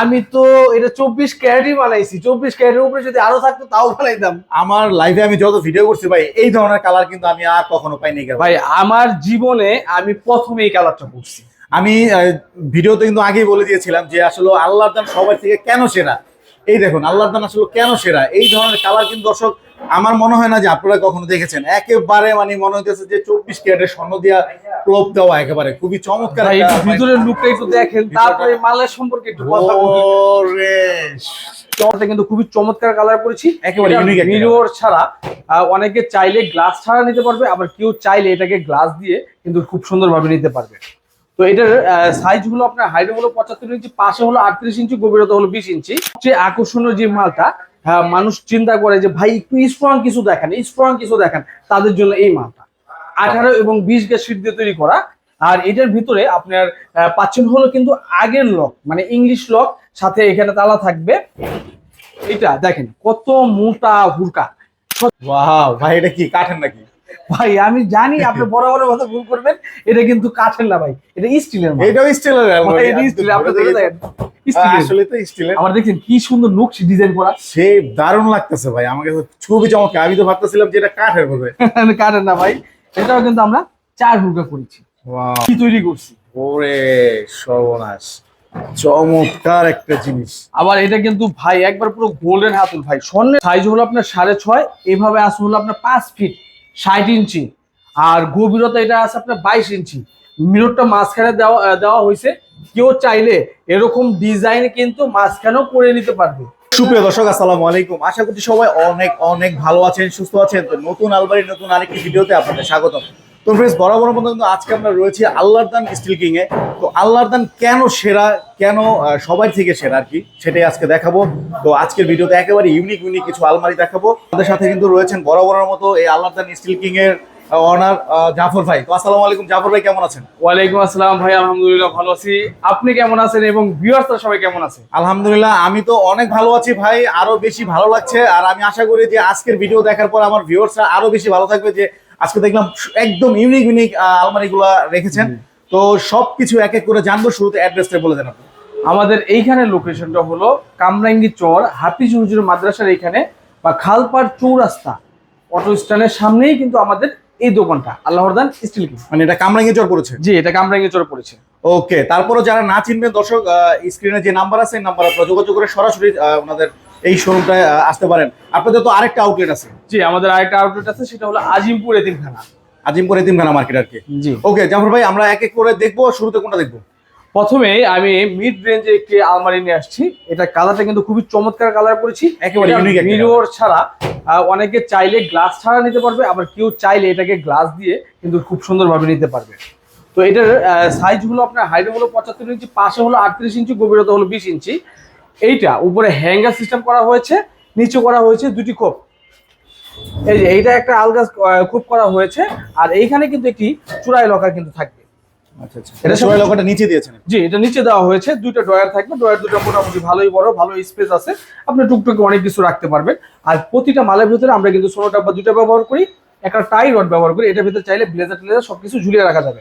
আমি তো এটা চব্বিশ ক্যারেটই বানাইছি। চব্বিশ ক্যারেটের উপরে যদি আরও থাকতো তাও বানাইতাম। আমার লাইফে আমি যত ভিডিও করছি ভাই এই ধরনের কালার কিন্তু আমি আর কখনো পাইনি ভাই ভাই আমার জীবনে আমি প্রথমে এই কালারটা পড়ছি। আমি ভিডিওতে কিন্তু আগেই বলে দিয়েছিলাম যে আসলে আল্লাহর দান সবার থেকে কেন সেরা? এই দেখুন আল্লাহর দান আসলে কেন সেরা? এই ধরনের কালার কিন্তু দর্শক আমার মনে হয় না যে আপনারা কখনো দেখেছেন। একেবারে মানে মনে হইতেছে যে চব্বিশ ক্যারেটের স্বর্ণ দিয়া ক্লোপ দেওয়া একেবারে। খুবই চমৎকার ভাই ভিতরের লুকটা একটু দেখেন তারপরে মালের সম্পর্কে একটু কথা চমৎকার কিন্তু খুবই চমৎকার কালার করেছি। একেবারে মিরর ছাড়া অনেকে চাইলে গ্লাস ছাড়া নিতে পারবে আবার কেউ চাইলে এটাকে গ্লাস দিয়ে কিন্তু খুব সুন্দরভাবে নিতে পারবে। তো এটার সাইজ হলো আপনার হাইট হলো পঁচাত্তর ইঞ্চি পাশে হলো আটত্রিশ ইঞ্চি গভীরতা হলো বিশ ইঞ্চি। আকর্ষণীয় যে মালটা হ্যাঁ, মানুষ চিন্তা করে যে ভাই একটু স্ট্রং কিছু দেখেন স্ট্রং কিছু দেখান। তাদের জন্য এই মালটা আঠারো এবং বিশ গ্যাস শিট দিয়ে তৈরি করা। আর এটার ভিতরে আপনার পাচ্ছেন হলো কিন্তু আগের লক মানে ইংলিশ লক সাথে এখানে তালা থাকবে। এটা দেখেন কত মোটা হুরকা ওয়াও ভাই এটা কি কাঠের নাকি? ভাই আমি জানি আপনি বড় বড় কথা ভুল করবেন এটা কিন্তু কাঠের না ভাই এটা স্টিলের এটাও স্টিলের steel, আপনি দেখেন। Steel আসলে তো স্টিলের। আমার দেখছেন কি সুন্দর নকশি ডিজাইন করা। সে দারুণ লাগতেছে ভাই আমাকে খুবই চমৎকার আমি তো ভাবতেছিলাম যে এটা কাঠের হবে কাঠের না ভাই এটাও কিন্তু আমরা চার হুরকা করেছি। কি তৈরি করছি? ওরে সর্বনাশ চমৎকার একটা জিনিস। আবার এটা কিন্তু ভাই একবার পুরো গোল্ডেন হাতুল ভাই। স্বর্ণের সাইজ হলো আপনার সাড়ে ছয় এভাবে আসে হলো আপনার পাঁচ ফিট ষাট ইঞ্চি। আর গভীরতা এটা আছে আপনার বাইশ ইঞ্চি। মিররটা মাঝখানে দেওয়া দেওয়া হয়েছে কেউ চাইলে এরকম ডিজাইন কিন্তু মাঝখানেও করে নিতে পারবে। সুপ্রিয় দর্শক, আসসালামু আলাইকুম। আশা করছি সবাই অনেক অনেক ভালো আছেন, সুস্থ আছেন। তো নতুন আলবাড়ির নতুন আরেকটি ভিডিওতে আপনাদের স্বাগতম। তো ফ্রেন্ডস বরাবর কিন্তু আজকে আমরা রয়েছি আল্লাহর দান স্টিল কিং এ। তো আল্লাহর দান কেন সেরা, কেন সবাই থেকে সেরা আর কি, সেটাই আজকে দেখাবো। তো আজকের ভিডিওতে একেবারে ইউনিক ইউনিক কিছু আলমারি দেখাবো। আমাদের সাথে কিন্তু রয়েছেন বরাবরের মতো এই আল্লাহর দান স্টিল কিং এর অনার জাফর ভাই। আসসালামু আলাইকুম জাফর ভাই কেমন আছেন? ওয়ালাইকুম আসসালাম ভাই আলহামদুলিল্লাহ ভালো আছি। আপনি কেমন আছেন এবং ভিউয়ার্সরা সবাই কেমন আছে? আলহামদুলিল্লাহ আমি তো অনেক ভালো আছি ভাই আরও বেশি ভালো লাগছে। আর আমি আশা করি যে আজকের ভিডিও দেখার পর আমার ভিউয়ার্সরা আরও বেশি ভালো থাকবে যে আজকে দেখলাম একদম ইউনিক ইউনিক আলমারিগুলা রেখেছেন। তো সবকিছু এক এক করে জানব শুরুতে অ্যাড্রেসটা বলে দেন আপনি। আমাদের এইখানে লোকেশনটা হলো কামরাঙ্গি চর হাফিজ হুজুর মাদ্রাসার এইখানে বা খালপাড় চৌরাস্তা। অটো স্ট্যান্ডের সামনেই কিন্তু আমাদের এই দোকানটা আল্লাহর দান স্টিল কিং মানে এটা কামরাঙ্গি চর পড়েছে? জি এটা কামরাঙ্গি চর পড়েছে। ওকে তারপরে যারা না চিনবেন দর্শক স্ক্রিনে যে নাম্বার আছে নাম্বার আপনারা যোগাযোগ করে সরাসরি ওনাদের এই শোরুমটায় আসতে পারেন। আপনাদের তো আরেকটা আউটলেট আছে। জি আমাদের আরেকটা আউটলেট আছে সেটা হলো আজিমপুর এতিমখানা। আজিমপুর এতিমখানা মার্কেট আর কি। জি। ওকে জাফর ভাই আমরা এক এক করে দেখব শুরুতে কোনটা দেখব? প্রথমে আমি মিড রেঞ্জে একটি আলমারি নিয়ে আসছি। এটা কালারটা কিন্তু খুবই চমৎকার কালার করেছি। একেবারে মিরর ছাড়া অনেকে চাইলে গ্লাস ছাড়া নিতে পারবে আবার কেউ চাইলে এটাকে গ্লাস দিয়ে কিন্তু খুব সুন্দরভাবে নিতে পারবে। তো এটার সাইজ হলো আপনার হাইট হলো পঁচাত্তর ইঞ্চি পাশে হলো আটত্রিশ ইঞ্চি গভীরতা হলো বিশ ইঞ্চি এইটা উপরে হ্যাঙ্গার সিস্টেম করা হয়েছে নিচে করা হয়েছে দুটি খোপ। এই যে এইটা একটা আলগা খোপ করা হয়েছে আর এইখানে কিন্তু একটি চূড়াই লকার কিন্তু থাকবে। আচ্ছা আচ্ছা। এটা সবাই লোকটা নিচে দিয়েছেন? জি এটা নিচে দেওয়া হয়েছে। দুইটা ড্রয়ার থাকবে। ড্রয়ার দুটো মোটামুটি ভালোই বড় ভালো স্পেস আছে। আপনি টুকটুকে অনেক কিছু রাখতে পারবেন। আর প্রতিটা মালের ভিতরে আমরা কিন্তু ষোলোটা বা দুইটা ব্যবহার করি। একটা টাই রড ব্যবহার করি। এটার ভিতরে চাইলে ব্লেজার টেলেজার সবকিছু ঝুলিয়ে রাখা যাবে।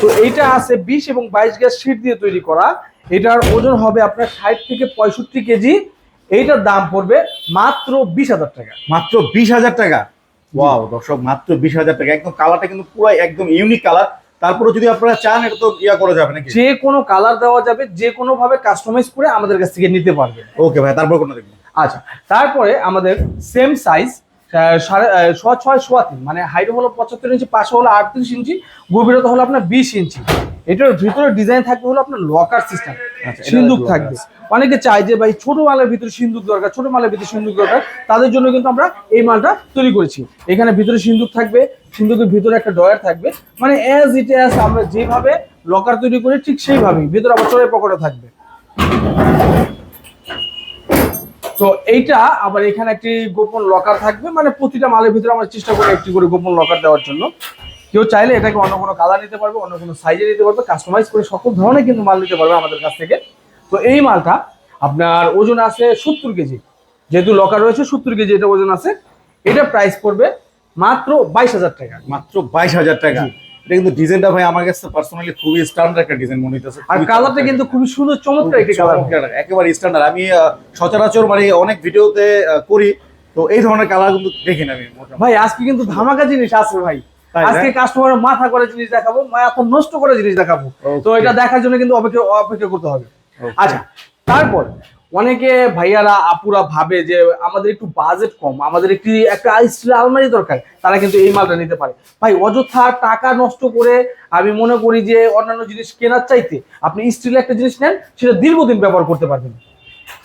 তো এইটা আছে বিশ এবং বাইশ গ্যাস শিট দিয়ে তৈরি করা। এটার ওজন হবে আপনার ষাট থেকে পঁয়ষট্টি কেজি। এইটার দাম পড়বে মাত্র বিশ হাজার টাকা। মাত্র বিশ হাজার টাকা? ওয়াও দর্শক মাত্র বিশ হাজার টাকা। একদম কালারটা কিন্তু পুরো একদম ইউনিক কালার তারপরে যদি আপনারা চান এটা তো ইয়া করা যাবে নাকি? যে কোনো কালার দেওয়া যাবে যে কোনো ভাবে কাস্টমাইজ করে আমাদের কাছ থেকে নিতে পারবে ওকে ভাই তারপর কোনটা দেখব? আচ্ছা তারপরে আমাদের সেম সাইজ সাড়ে সোয়া ছয় সোয়া তিন মানে হাইট হলো পঁচাত্তর ইঞ্চি পাশে হলো আটত্রিশ ইঞ্চি গভীরতা হলো আপনার বিশ ইঞ্চি এটার ভিতরে ডিজাইন থাকবে হলো আপনার লকার সিস্টেম আচ্ছা, এটা সিন্দুক থাকবে। অনেকে চায় যে ভাই ছোট মালের ভিতরে সিন্দুক দরকার ছোট মালের ভিতরে সিন্দুক দরকার। তাদের জন্য কিন্তু আমরা এই মালটা তৈরি করেছি। এখানে ভিতরে সিন্দুক থাকবে সিন্দুকের ভিতরে একটা ডয়ার থাকবে। মানে অ্যাজ ইট অ্যাজ আমরা যেভাবে লকার তৈরি করি ঠিক সেইভাবেই। ভিতরে আবার চোরের পকেটে থাকবে। তো এইটা আবার এখানে একটি গোপন লকার থাকবে। মানে প্রতিটা মালের ভিতরে আমরা চেষ্টা করি একটি করে গোপন লকার দেওয়ার জন্য। কেউ চাইলে এটাকে অন্য কোনো কালার নিতে পারবে অন্য কোনো সাইজে নিতে পারবে কাস্টমাইজ করে সকল ধরনের কিন্তু মাল নিতে পারবে আমাদের কাছ থেকে। তো এই মালটা আপনার ওজন আছে সত্তর কেজি। যেহেতু লকার রয়েছে সত্তর কেজি এটা ওজন আছে। এটা প্রাইস পড়বে মাত্র বাইশ হাজার টাকা। মাত্র বাইশ হাজার টাকা। এটা কিন্তু ডিজাইনটা ভাই আমার কাছে পার্সোনালি খুবই স্ট্যান্ডার্ড একটা ডিজাইন মনে হইতেছে। আর কালারটা কিন্তু খুবই সুন্দর চমৎকার একটি কালার একেবারে স্ট্যান্ডার্ড আমি সচরাচর মানে অনেক ভিডিওতে করি। তো এই ধরনের কালার কিন্তু দেখি না আমি ভাই আজকে কিন্তু ধামাকা জিনিস আছে ভাই? আজকে কাস্টমারের মাথা করে জিনিস দেখাবো মাথা নষ্ট করে জিনিস দেখাবো। তো এটা দেখার জন্য কিন্তু অপেক্ষা অপেক্ষা করতে হবে। আচ্ছা তারপর অনেকে ভাইয়ারা আপুরা ভাবে যে আমাদের একটু বাজেট কম আমাদের একটি একটা স্টিল আলমারি দরকার তারা কিন্তু এই মালটা নিতে পারে। ভাই অযথা টাকা নষ্ট করে আমি মনে করি যে অন্যান্য জিনিস কেনার চাইতে আপনি স্টিলের একটা জিনিস নেন সেটা দীর্ঘদিন ব্যবহার করতে পারবেন।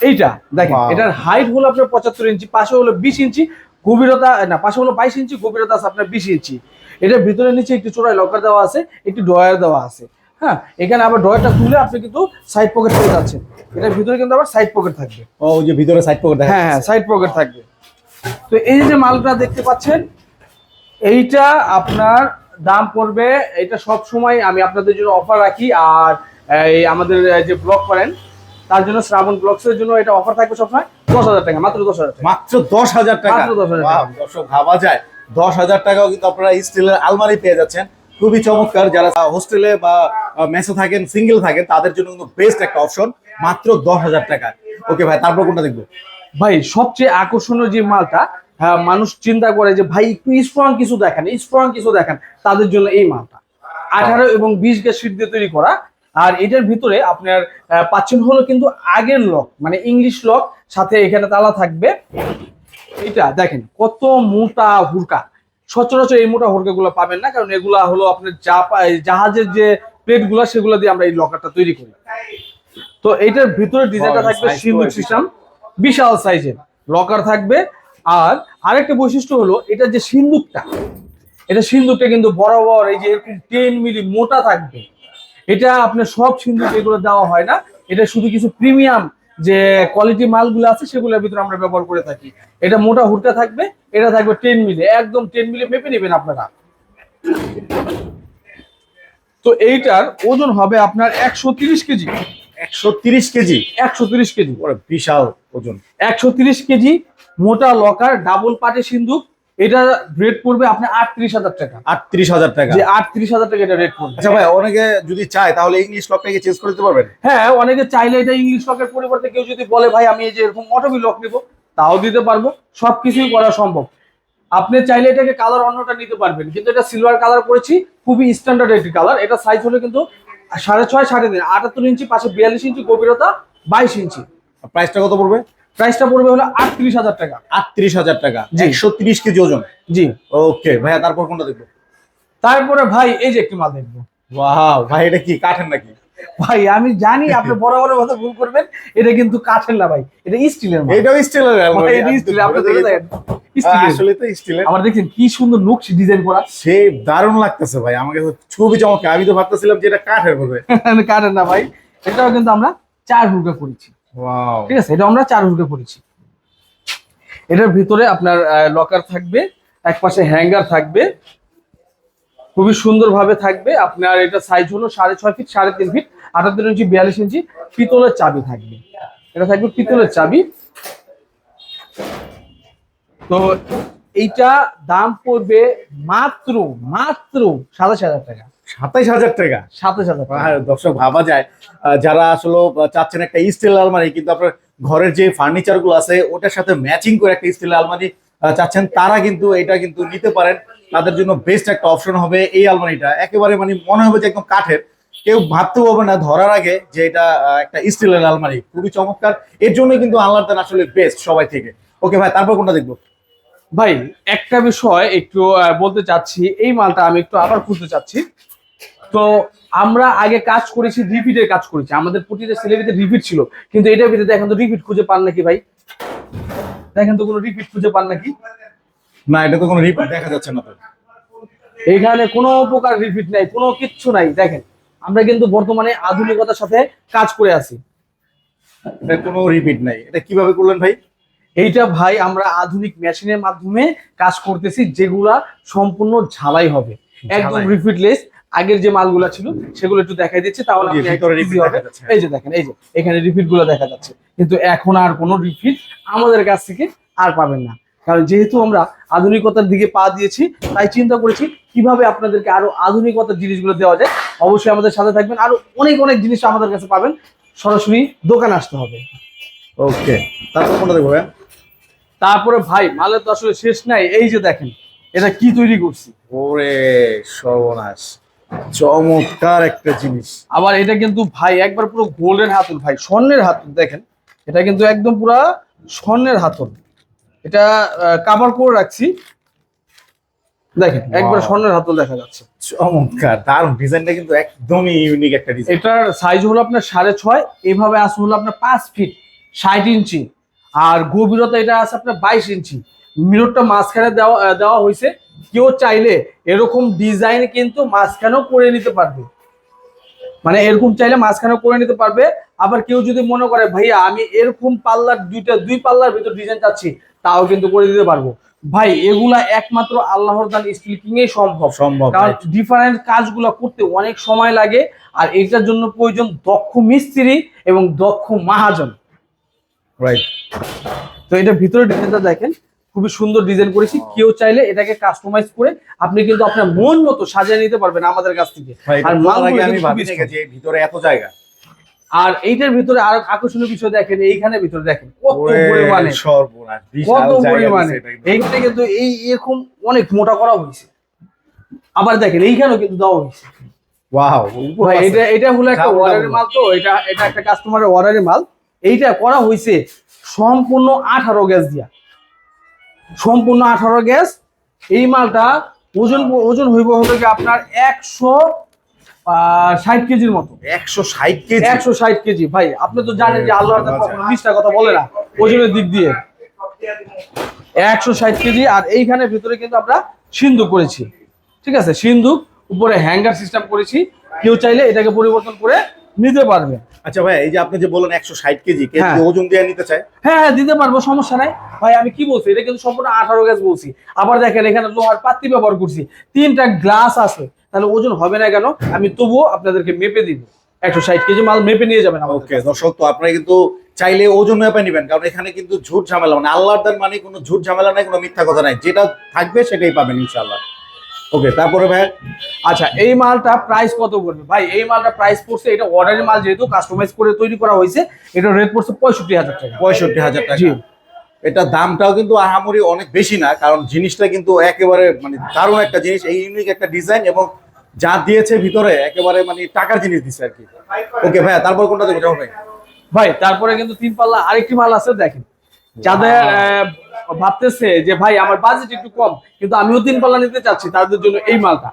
এইটা দেখেন এটার হাইট হলো আপনার পঁচাত্তর ইঞ্চি পাশে হলো বিশ ইঞ্চি গভীরতা না পাশে হলো বাইশ ইঞ্চি গভীরতা আছে আপনার বিশ ইঞ্চি এটার ভিতরে নিচে একটি চোড়ায় লকার দেওয়া আছে একটি ড্রয়ার দেওয়া আছে। হ্যাঁ এখানে আবার ড্রয়ারটা তুলে আপনি কিন্তু সাইড পকেট পেয়ে যাচ্ছেন। এটার ভিতরে কিন্তু আবার সাইড পকেট থাকবে। ও ওই যে ভিতরে সাইড পকেট হ্যাঁ হ্যাঁ সাইড পকেট থাকবে। তো এই যে মালটা দেখতে পাচ্ছেন এইটা আপনার দাম পড়বে এটা সব সময় আমি আপনাদের জন্য অফার রাখি আর এই আমাদের যে ব্লগ করেন তার জন্য শ্রাবণ ব্লগসের জন্য এটা অফার থাকবে সবসময় দশ হাজার টাকা মাত্র দশ হাজার টাকা। মাত্র দশ হাজার টাকা। মাত্র 10,000 টাকা। Wow, দর্শক ভাবা যায়। দশ হাজার টাকাও কিন্তু আপনারা স্টিলের আলমারি পেয়ে যাচ্ছেন। খুবই চমৎকার যারা হোস্টেলে বা মেসে থাকেন সিঙ্গেল থাকেন তাদের জন্য কিন্তু বেস্ট একটা অপশন মাত্র দশ হাজার টাকা। ওকে ভাই তারপর কোনটা দেখব? ভাই সবচেয়ে আকর্ষণীয় যে মালটা হ্যাঁ, মানুষ চিন্তা করে যে ভাই একটু স্ট্রং কিছু দেখেন স্ট্রং কিছু দেখেন। তাদের জন্য এই মালটা। আঠারো এবং বিশ গ্যাস শীট দিয়ে তৈরি করা। আর এটার ভিতরে আপনার পাচ্ছেন হলো কিন্তু আগের লক মানে ইংলিশ লক সাথে এখানে তালা থাকবে। এটা দেখেন কত মোটা হুরকা সচরাচর এই মোটা হুরকা গুলো পাবেন না কারণ এগুলা হলো আপনার জাহাজের যে প্লেটগুলা সেগুলো দিয়ে আমরা এই লকারটা তৈরি করি। তো এইটার ভিতরে ডিজাইনটা থাকবে সিন্দুক। সিস্টেম বিশাল সাইজের লকার থাকবে। আর আরেকটা বৈশিষ্ট্য হলো এটা যে সিন্দুকটা এটা সিন্দুকটা কিন্তু বরাবর এই যে এরকম টেন মিলি মোটা থাকবে। এটা আপনার সব সিন্দুক এগুলো দেওয়া হয় না এটা শুধু কিছু প্রিমিয়াম যে কোয়ালিটি মালগুলো আছে সেগুলোর ভিতরে আমরা ব্যবহার করে থাকি। এটা মোটা হুডটা থাকবে এটা থাকবে টেন মিলে একদম টেন মিলে মেপে নেবেন আপনারা। তো এইটার ওজন হবে আপনার একশো তিরিশ কেজি। একশো তিরিশ কেজি? একশো তিরিশ কেজি। বিশাল ওজন। একশো তিরিশ কেজি মোটা লকার ডাবল পাটে সিন্দুক এটা রেট পড়বে আপনার আটত্রিশ হাজার টাকা। আটত্রিশ হাজার টাকা। যে আটত্রিশ হাজার টাকা এটা রেট পড়বে। আচ্ছা ভাই অনেকে যদি চায় তাহলে ইংলিশ লকটাকে চেঞ্জ করে দিতে পারবেন? হ্যাঁ অনেকে চাইলে এটা ইংলিশ লকের পরিবর্তে কেউ যদি বলে ভাই আমি এই যে এরকম অটোবি লক নিব তাও দিতে পারব। সবকিছুই করা সম্ভব। আপনি চাইলে এটাকে কালার অন্যটা নিতে পারবেন কিন্তু এটা সিলভার কালার করেছি খুবই স্ট্যান্ডার্ড একটি কালার এটা সাইজ হলো কিন্তু সাড়ে ছয় সাড়ে তিন আটাত্তর ইঞ্চি পাশে বিয়াল্লিশ ইঞ্চি গভীরতা বাইশ ইঞ্চি। প্রাইসটা কত পড়বে? প্রাইসটা পড়বে হলো আটত্রিশ হাজার টাকা। আটত্রিশ হাজার টাকা। জি। একশো তিরিশ কেজি ওজন। জি। ওকে ভাইয়া তারপর কোনটা দেখব? তারপরে ভাই এই যে একটি মাল দেখব। ওয়াও ভাই এটা কি কাঠের নাকি? ভাই আমি জানি আপনি বড় বড় কথা ভুল করবেন এটা কিন্তু কাঠের না ভাই এটা স্টিলের মাল। এটাও স্টিলের ভাই, এটা স্টিলের আপনি ধরে দেখেন আসলে তো স্টিলের। আবার দেখছেন কি সুন্দর নকশি ডিজাইন করা। সে দারুণ লাগতেছে ভাই আমাকে খুবই আমি তো ভাবতেছিলাম যে এটা কাঠের হবে। কাঠের না ভাই এটাও কিন্তু আমরা চার হুকা করেছি। ঠিক আছে, এটা আমরা চার হুকা করেছি এটার ভিতরে আপনার লকার থাকবে, এক পাশে হ্যাঙ্গার থাকবে, খুবই সুন্দরভাবে থাকবে। আপনার এটা সাইজ হলো সাড়ে ছয় ফিট সাড়ে তিন ফিট আটাত্তর ইঞ্চি, বিয়াল্লিশ ইঞ্চি, পিতলের চাবি থাকবে। এটা থাকবে পিতলের চাবি। তো এইটা দাম পড়বে মাত্র মাত্র সাতাশ হাজার টাকা। সাতাইশ হাজার টাকা। সাতাশ হাজার টাকা। দর্শক ভাবা যায়। যারা আসলে চাচ্ছেন একটা স্টিল আলমারি কিন্তু আপনার ঘরের যে ফার্নিচারগুলো আছে ওটার সাথে ম্যাচিং করে একটা স্টিল আলমারি চাচ্ছেন তারা কিন্তু এটা কিন্তু নিতে পারেন। তাদের জন্য বেস্ট একটা অপশন হবে এই আলমারিটা। একেবারে মানে মনে হবে যে একদম কাঠের। কেউ ভাবতেও হবে না ধরার আগে যে এটা একটা স্টিলের আলমারি। খুবই চমৎকার। এর জন্য কিন্তু আল্লাহদান আসলে বেস্ট সবাই থেকে। ওকে ভাই তারপর কোনটা দেখব? ভাই একটা বিষয় একটু আহ, বলতে চাচ্ছি এই মালটা আমি একটু আবার খুঁজতে চাচ্ছি। তো আমরা আগে কাজ করেছি রিপিটের কাজ করেছি। আমাদের প্রতিটা সিলেবাসে রিপিট ছিল। কিন্তু এটার ভিতরে দেখেন তো রিপিট খুঁজে পান নাকি ভাই? দেখেন তো কোনো রিপিট খুঁজে পান নাকি? না এটা তো কোনো রিপোর্ট দেখা যাচ্ছে না এখানে কোনো প্রকার রিপিট নাই কোনো কিচ্ছু নাই দেখেন। আমরা কিন্তু বর্তমানে আধুনিকতার সাথে কাজ করে আছি। এটা কোনো রিপিট নাই। এটা কীভাবে করলেন ভাই? এইটা ভাই আমরা আধুনিক মেশিনের মাধ্যমে কাজ করতেছি যেগুলা সম্পূর্ণ ঝালাই হবে। একদম। রিপিটলেস আগের যে মালগুলা ছিল সেগুলো একটু দেখাই দিচ্ছি তাহলে। এই যে দেখেন এই যে এখানে রিফিটগুলো দেখা যাচ্ছে। কিন্তু এখন আর কোনো রিফিট আমাদের কাছ থেকে আর পাবেন না। কারণ যেহেতু আমরা আধুনিকতার দিকে পা দিয়েছি তাই চিন্তা করেছি কীভাবে আপনাদেরকে আরও আধুনিকতার জিনিসগুলো দেওয়া যায়। অবশ্যই আমাদের সাথে থাকবেন। আরও অনেক অনেক জিনিস আমাদের কাছে পাবেন। সরাসরি দোকানে আসতে হবে। ওকে তারপর কোনটা দেখব ভাইয়া? তারপরে ভাই মালের তো আসলে শেষ নাই। এই যে দেখেন এটা কি তৈরি করছি? ওরে সর্বনাশ। চমৎকার একটা জিনিস। আবার এটা কিন্তু ভাই একবার পুরো গোল্ডেন হাতুল ভাই স্বর্ণের হাতুল দেখেন। এটা কিন্তু একদম পুরো স্বর্ণের হাতুল এটা কাভার করে রাখছি। দেখেন একবার স্বর্ণের হাতুল দেখা যাচ্ছে। চমৎকার দারুণ ডিজাইনটা কিন্তু একদমই ইউনিক একটা ডিজাইন এটার সাইজ হলো আপনার সাড়ে ছয় এইভাবে আছে হলো আপনার পাঁচ ফিট ষাট ইঞ্চি। আর গভীরতা এটা আছে আপনার বাইশ ইঞ্চি। মিররটা মাঝখানে দেওয়া দেওয়া হয়েছে। কেউ চাইলে এরকম ডিজাইন কিন্তু মাঝখানেও করে নিতে পারবে। মানে এরকম চাইলে মাঝখানেও করে নিতে পারবে। আবার কেউ যদি মনে করে ভাইয়া আমি এরকম পাল্লার দুইটা দুই পাল্লার ভিতর ডিজাইন চাচ্ছি তাও কিন্তু করে দিতে পারব। ভাই এগুলা একমাত্র আল্লাহর দান স্টিল কিং এ সম্ভব। সম্ভব কারণ ডিফারেন্ট কাজগুলো করতে অনেক সময় লাগে আর এটার জন্য প্রয়োজন দক্ষ মিস্ত্রি এবং দক্ষ মাহাজন। রাইট তো এটা ভিতরে ডিজাইনটা দেখেন। খুবই সুন্দর ডিজাইন করেছি। কেউ চাইলে এটাকে কাস্টমাইজ করে আপনি কিন্তু আপনার মন মতো সাজিয়ে নিতে পারবেন আমাদের কাছ থেকে। আর মালগুলো আমি ভাবি ভিতরে এত জায়গা। আর এইটার ভিতরে আর আকর্ষণীয় বিষয় দেখেন এইখানে ভিতরে দেখেন কত পরিমাণে। কত। এইখানে কিন্তু এই এরকম অনেক মোটা করা হয়েছে। আবার দেখেন এইখানেও কিন্তু দেওয়া হয়েছে। ওয়াও এটা এটা হলো একটা অর্ডারের মাল তো এটা এটা একটা কাস্টমারের অর্ডারের মাল। এইটা করা হয়েছে সম্পূর্ণ আঠারো গ্যাস দিয়া। সম্পূর্ণ আঠারো গ্যাস। এই মালটা ওজন ওজন হইব হবে কি আপনার একশো ষাট কেজির মতো। একশো ষাট কেজি? একশো ষাট কেজি। ভাই আপনি তো জানেন যে আল্লাহ মিথ্যা কথা বলে না। ওজনের দিক দিয়ে। একশো ষাট কেজি আর এইখানে ভিতরে কিন্তু আমরা সিন্ধু করেছি। ঠিক আছে? সিন্ধু উপরে হ্যাঙ্গার সিস্টেম করেছি। কেউ চাইলে এটাকে পরিবর্তন করে নিতে পারবে। আচ্ছা ভাই এই যে আপনি যে বলেন একশো ষাট কেজি হ্যাঁ। ওজন দিয়ে নিতে চায়? হ্যাঁ হ্যাঁ দিতে পারব সমস্যা নাই। ভাই আমি কি বলছি? এটা কিন্তু সম্পূর্ণ আঠারো গ্যাস বলছি। আবার দেখেন এখানে লোহার পাত্তি ব্যবহার করছি। তিনটা গ্লাস আছে। তাহলে ওজন হবে না কেন? আমি তবুও আপনাদেরকে মেপে দিব। একশো ষাট কেজি মাল মেপে নিয়ে যাবেন ওকে দর্শক তো আপনারা কিন্তু চাইলে ওজন মেপে নেবেন কারণ এখানে কিন্তু ঝুট ঝামেলা। মানে আল্লাহর দান মানে কোনো ঝুট ঝামেলা নাই কোনো মিথ্যা কথা নাই। যেটা থাকবে সেটাই পাবেন ইনশাআল্লাহ। ওকে তারপরে ভাই আচ্ছা এই মালটা প্রাইস কত পড়বে? ভাই এই মালটা প্রাইস পড়ছে এটা অর্ডারের মাল যেহেতু কাস্টমাইজ করে তৈরি করা হয়েছে এটা রেট পড়ছে পঁয়ষট্টি হাজার টাকা। পঁয়ষট্টি হাজার টাকা। এটা দামটাও কিন্তু আহামরি অনেক বেশি না কারণ জিনিসটা কিন্তু একেবারে মানে দারুণ একটা জিনিস এই ইউনিক একটা ডিজাইন এবং যা দিয়েছে ভিতরে একেবারে মানে টাকার জিনিস দিচ্ছে আর কি। ওকে ভাইয়া তারপর কোনটা জামাল ভাই। ভাই তারপরে কিন্তু তিন পাল্লা আরেকটি মাল আছে দেখেন। যাদের ভাবতেছে যে ভাই আমার বাজেট একটু কম কিন্তু আমিও তিন পাল্লা নিতে চাচ্ছি তাদের জন্য এই মালটা।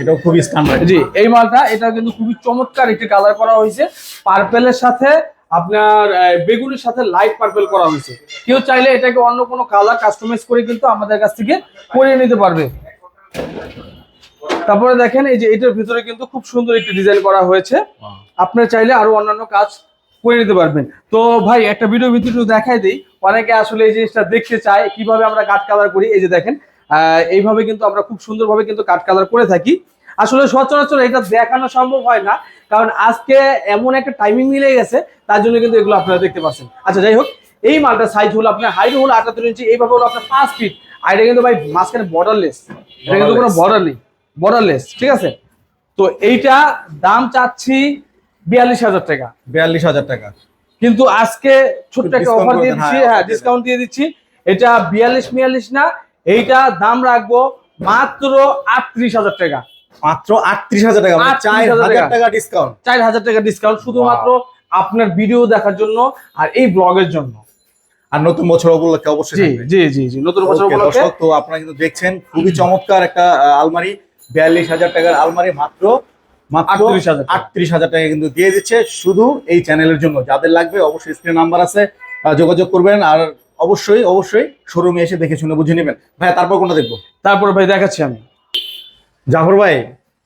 এটাও খুবই স্ট্যান্ডার্ড জি এই মালটা এটা কিন্তু খুবই চমৎকার একটি কালার করা হয়েছে। পার্পেলের সাথে আপনার বেগুনের সাথে লাইট পার্পেল করা হয়েছে। কেউ চাইলে এটাকে অন্য কোনো কালার কাস্টমাইজ করে কিন্তু আমাদের কাছ থেকে করিয়ে নিতে পারবে। তারপরে দেখেন এই যে এটার ভিতরে কিন্তু খুব সুন্দর একটি ডিজাইন করা হয়েছে। আপনার চাইলে আরও অন্যান্য কাজ করে নিতে পারবেন। তো ভাই একটা ভিডিও ভিতরে দেখাই দিই। অনেকে আসলে এই জিনিসটা দেখতে চায় কীভাবে আমরা কাঠ কালার করি এই যে দেখেন আহ, এইভাবে কিন্তু আমরা খুব সুন্দরভাবে কিন্তু কাঠ কালার করে থাকি। আসলে সচরাচর এটা দেখানো সম্ভব হয় না কারণ আজকে এমন একটা টাইমিং মিলে গেছে তার জন্য কিন্তু এগুলো আপনারা দেখতে পাচ্ছেন। আচ্ছা যাই হোক এই মালটা সাইজ হলো আপনার হাইট হলো আটাত্তর ইঞ্চি এইভাবে হলো আপনার পাঁচ ফিট আর এটা কিন্তু ভাই মাঝখানে বর্ডারলেস এটা কিন্তু কোনো বর্ডার নেই বর্ডারলেস ঠিক আছে? তো এইটা দাম চাচ্ছি বিয়াল্লিশ হাজার টাকা। বিয়াল্লিশ হাজার টাকা। কিন্তু আজকে ছোট্ট একটা অফার দিয়ে দিচ্ছি হ্যাঁ, হ্যাঁ offer দিয়ে ডিসকাউন্ট দিয়ে দিচ্ছি। এটা বিয়াল্লিশ মিয়াল্লিশ না এইটা দাম রাখব মাত্র আটত্রিশ হাজার টাকা। মাত্র আটত্রিশ হাজার টাকা মানে 38,000 চার হাজার টাকা। ডিসকাউন্ট চার হাজার টাকা ডিসকাউন্ট শুধুমাত্র আপনার ভিডিও দেখার জন্য আর এই ব্লগের জন্য। আর নতুন বছর উপলক্ষে অবশ্যই জি জি জি নতুন বছর উপলক্ষে। তো আপনারা কিন্তু দেখছেন খুবই চমৎকার একটা আলমারি বিয়াল্লিশ হাজার টাকার আলমারি মাত্র মাত্র 38,000 টাকা। আটত্রিশ হাজার টাকা। কিন্তু দিয়ে দিচ্ছে শুধু এই চ্যানেলের জন্য। যাদের লাগবে অবশ্যই স্ক্রিন নাম্বার আছে যোগাযোগ করবেন আর অবশ্যই অবশ্যই শোরুমে এসে দেখে শুনে বুঝে নেবেন। ভাই তারপর কোনটা দেখব? তারপরে ভাই দেখাচ্ছি আমি। জাফর ভাই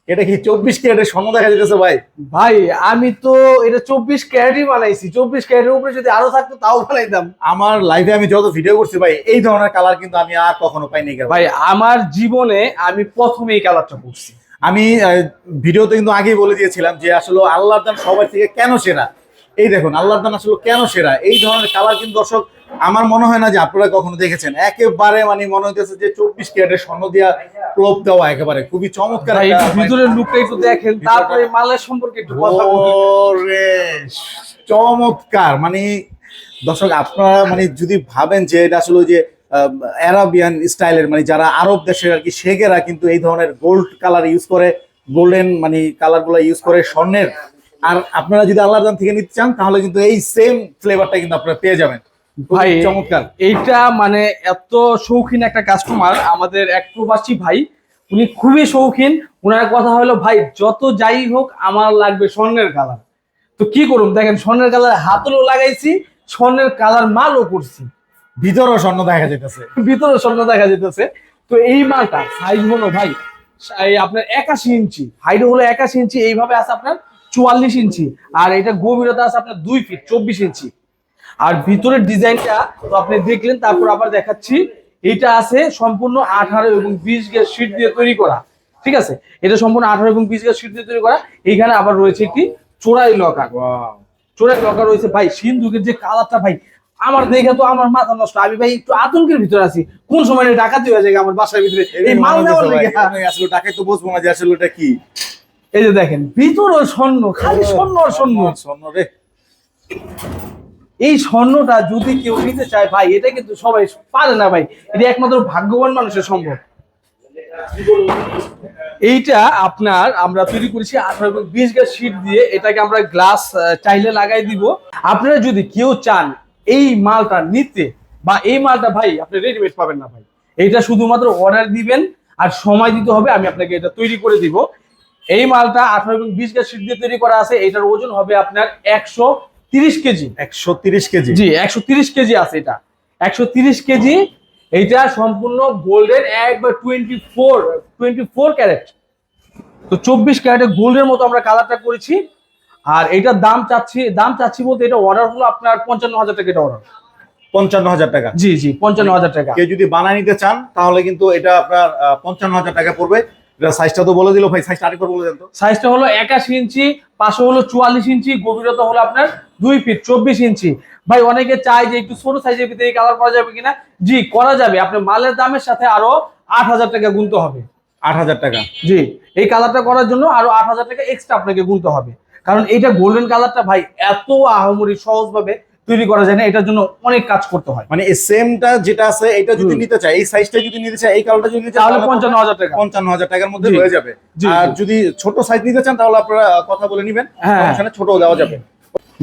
এটা কি চব্বিশ ক্যারেটের স্বর্ণ দেখা যেতেছে ভাই? ভাই আমি তো এটা চব্বিশ ক্যারেটই বানাইছি। চব্বিশ ক্যারেটের উপরে যদি আরও থাকতো তাও বানাইতাম। আমার লাইভে আমি যত ভিডিও করছি ভাই এই ধরনের কালার কিন্তু আমি আর কখনো পাইনি ভাই আমার জীবনে আমি প্রথমে এই কালারটা করছি আমি ভিডিওতে কিন্তু আগেই বলে দিয়েছিলাম যে আসলে আল্লাহর দান সবার থেকে কেন সেরা? এই দেখুন আল্লাহর দান আসলে কেন সেরা? এই ধরনের কালার কিন্তু দর্শক আমার মনে হয় না যে আপনারা কখনো দেখেছেন। একেবারে মানে মনে হইতেছে যে চব্বিশ ক্যারেটের স্বর্ণ দিয়া ক্লোপ দেওয়া একেবারে। খুবই চমৎকার ভাই ভিতরের লুকটা একটু দেখেন তারপরে মালের সম্পর্কে একটু কথা চমৎকার। মানে দর্শক আপনারা মানে যদি ভাবেন যে এটা আসলে যে অ্যারাবিয়ান স্টাইলের মানে যারা আরব দেশের আর কি শেখেরা কিন্তু এই ধরনের গোল্ড কালার ইউজ করে গোল্ডেন মানে কালারগুলো ইউজ করে স্বর্ণের। আর আপনারা যদি আল্লাহ থেকে নিতে চান তাহলে কিন্তু এই সেম ফ্লেভারটা কিন্তু আপনারা পেয়ে যাবেন। ভাই চমৎকার। এইটা মানে এত শৌখিন একটা কাস্টমার আমাদের এক প্রবাসী ভাই উনি খুবই শৌখিন। উনার কথা হলো ভাই যত যাই হোক আমার লাগবে স্বর্ণের কালার তো কি করুম দেখেন স্বর্ণের কালার হাতলও লাগাইছি স্বর্ণের কালার মালও করছি। ভিতরেও স্বর্ণ দেখা যেতেছে ভিতরে স্বর্ণ দেখা যেতেছে তো এই মালটা সাইজ হলো ভাই এই আপনার একাশি ইঞ্চি। হাইট হলো একাশি ইঞ্চি এইভাবে আছে আপনার চুয়াল্লিশ ইঞ্চি। আর এটা গভীরতা আছে আপনার দুই ফিট চব্বিশ ইঞ্চি। আর ভিতরের ডিজাইনটা তো আপনি দেখলেন তারপর আবার দেখাচ্ছি। এটা আছে সম্পূর্ণ আঠারো এবং বিশ গেজ শিট দিয়ে তৈরি করা। ঠিক আছে? এটা সম্পূর্ণ আঠারো এবং বিশ গেজ শিট দিয়ে তৈরি করা। এইখানে আবার রয়েছে একটি চোরাই লকার। চোরাই লকার রয়েছে। ভাই সিন্ধুকের যে কালারটা ভাই আমার দেখে তো আমার মাথা নষ্ট। আমি ভাই একটু আতঙ্কের ভিতরে আছি। কোন সময় ডাকাতি হয়ে যায় আমার বাসার ভিতরে? এই মাল নেওয়ার লেগে। আসলে তো বুঝব না যে আসলে ওটা কি। এই যে দেখেন ভিতর স্বর্ণ খালি স্বর্ণ আর স্বর্ণ। স্বর্ণ রে। এই স্বর্ণটা যদি কেউ নিতে চায় ভাই এটা কিন্তু সবাই পারে না ভাই। এটা একমাত্র ভাগ্যবান মানুষের সম্ভব। এইটা আপনার আমরা তৈরি করেছি আঠারো বিশ গাছ শীট দিয়ে। এটাকে আমরা গ্লাস চাইলে লাগাই দিব। আপনারা যদি কেউ চান এই মালটা নিতে বা এই মালটা ভাই আপনি রেডিমেড পাবেন না ভাই। এইটা শুধুমাত্র অর্ডার দিবেন আর সময় দিতে হবে আমি আপনাকে এটা তৈরি করে দিব। এই মালটা আঠারো এবং বিশ গাছ দিয়ে তৈরি করা আছে এটার ওজন হবে আপনার একশো তিরিশ কেজি। একশো তিরিশ কেজি। জি একশো তিরিশ কেজি আছে এটা। একশো তিরিশ কেজি এইটা সম্পূর্ণ গোল্ডের একবার twenty four twenty four carat তো চব্বিশ ক্যারেটের গোল্ডের মতো আমরা কালারটা করেছি। আর এটার দাম চাচ্ছি দাম চাচ্ছি বলতে এটা অর্ডার হলো আপনার পঞ্চান্ন হাজার টাকা এটা অর্ডার পঞ্চান্ন হাজার টাকা? জি জি পঞ্চান্ন হাজার টাকা। কেউ যদি বানায় নিতে চান তাহলে কিন্তু এটা আপনার পঞ্চান্ন হাজার টাকা পড়বে। সাইজটা তো বলে দিল ভাই সাইজটা আরেকবার বলে দেন তো। সাইজটা হলো একাশি ইঞ্চি পাশে হলো চুয়াল্লিশ ইঞ্চি গভীরতা হলো আপনার দুই ফিট চব্বিশ ইঞ্চি। ভাই অনেকে চায় যে একটু ছোট সাইজের ভিতরে কালার করা যাবে কিনা। জি করা যাবে। আপনার মালের দামের সাথে আরও আট হাজার টাকা গুনতে হবে। আট হাজার টাকা। জি এই কালারটা করার জন্য আরও আট হাজার টাকা এক্সট্রা আপনাকে গুনতে হবে। কারণ এটা গোল্ডেন কালারটা ভাই এত আহমরি সহজভাবে তৈরি করা যায় না এটার জন্য অনেক কাজ করতে হয়। মানে এই সেমটা যেটা আছে এটা যদি নিতে চাই এই সাইজটা যদি নিতে চাই এই কালারটা যদি নিতে চাই তাহলে পঞ্চান্ন হাজার টাকা। পঞ্চান্ন হাজার টাকার মধ্যে হয়ে যাবে। আর যদি ছোট সাইজ নিতে চান তাহলে আপনারা কথা বলে নিবেন। হ্যাঁ। ওখানে ছোট দেওয়া যাবে।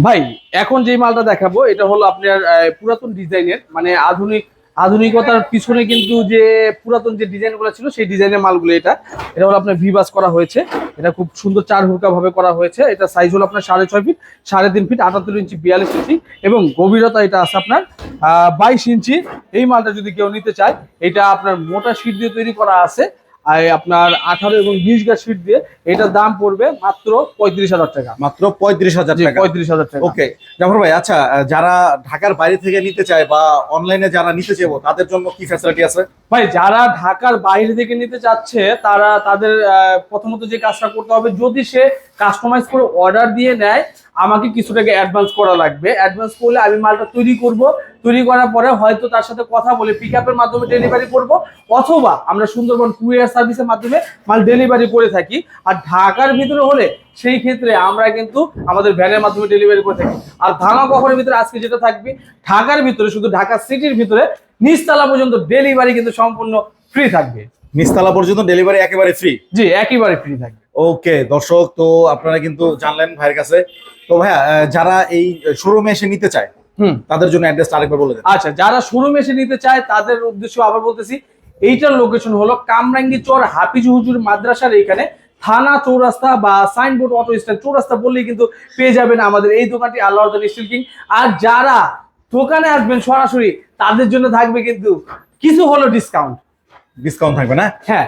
ভাই এখন যে মালটা দেখাবো এটা হলো আপনার পুরাতন ডিজাইনের মানে আধুনিক আধুনিকতার পিছনে কিন্তু যে পুরাতন যে ডিজাইনগুলো ছিল, সেই ডিজাইনের মালগুলো এটা। এটা হলো আপনার ভিবাস করা হয়েছে। এটা খুব সুন্দর চার হুকা ভাবে করা হয়েছে। এটা সাইজ হলো আপনার সাড়ে ছয় ফিট সাড়ে তিন ফিট আটাত্তর ইঞ্চি, বিয়াল্লিশ ইঞ্চি এবং গভীরতা এটা আছে আপনার বাইশ ইঞ্চি। এই মালটা যদি কেউ নিতে চায়, এটা আপনার মোটা শীত দিয়ে তৈরি করা আছে। আপনার আঠারো এবং বিশ গাছ ফিট দিয়ে এটার দাম পড়বে মাত্র পঁয়ত্রিশ হাজার টাকা। মাত্র পঁয়ত্রিশ হাজার টাকা। পঁয়ত্রিশ হাজার টাকা। ওকে জাফর ভাই আচ্ছা যারা ঢাকার বাইরে থেকে নিতে চায় বা অনলাইনে যারা নিতে চাইব তাদের জন্য কি ফ্যাসিলিটি আছে? ভাই যারা ঢাকার বাইরে থেকে নিতে চাচ্ছে তারা তাদের প্রথমত যে কাজটা করতে হবে যদি সে কাস্টমাইজ করে অর্ডার দিয়ে নেয় আমাকে কিছু টাকা অ্যাডভান্স করা লাগবে। অ্যাডভান্স করলে আমি মালটা তৈরি করব। তৈরি করার পরে হয়তো তার সাথে কথা বলে পিক আপের মাধ্যমে ডেলিভারি করব অথবা আমরা সুন্দরবন কুরিয়ার সার্ভিসের মাধ্যমে মাল ডেলিভারি করে থাকি। আর ঢাকার ভিতরে হলে সেই ক্ষেত্রে আমরা কিন্তু আমাদের ভ্যানের মাধ্যমে ডেলিভারি করে থাকি। আর ধামা কখনের ভিতরে আজকে যেটা থাকবে ঢাকার ভিতরে শুধু ঢাকা সিটির ভিতরে নিচতলা পর্যন্ত ডেলিভারি কিন্তু সম্পূর্ণ ফ্রি থাকবে। নিচতলা পর্যন্ত ডেলিভারি একেবারে ফ্রি জি একেবারে ফ্রি থাকবে। ওকে দর্শক তো আপনারা কিন্তু জানলেন ভাইয়ের কাছে তো ভাইয়া যারা এই শোরুমে এসে নিতে চায় হুম। তাদের জন্য অ্যাড্রেসটা আরেকবার বলে দেন। আচ্ছা যারা শোরুমে এসে নিতে চায় তাদের উদ্দেশ্য আবার বলতেছি এইটার লোকেশন হলো কামরাঙ্গি চর হাফিজ হুজুর মাদ্রাসার এইখানে। থানা চৌরাস্তা বা সাইনবোর্ড অটো স্ট্যান্ড চৌরাস্তা বললেই কিন্তু পেয়ে যাবেন আমাদের এই দোকানটি আল্লাহ স্টিল কিং আর যারা দোকানে আসবেন সরাসরি তাদের জন্য থাকবে কিন্তু কিছু হলো ডিসকাউন্ট ডিসকাউন্ট থাকবে না? হ্যাঁ।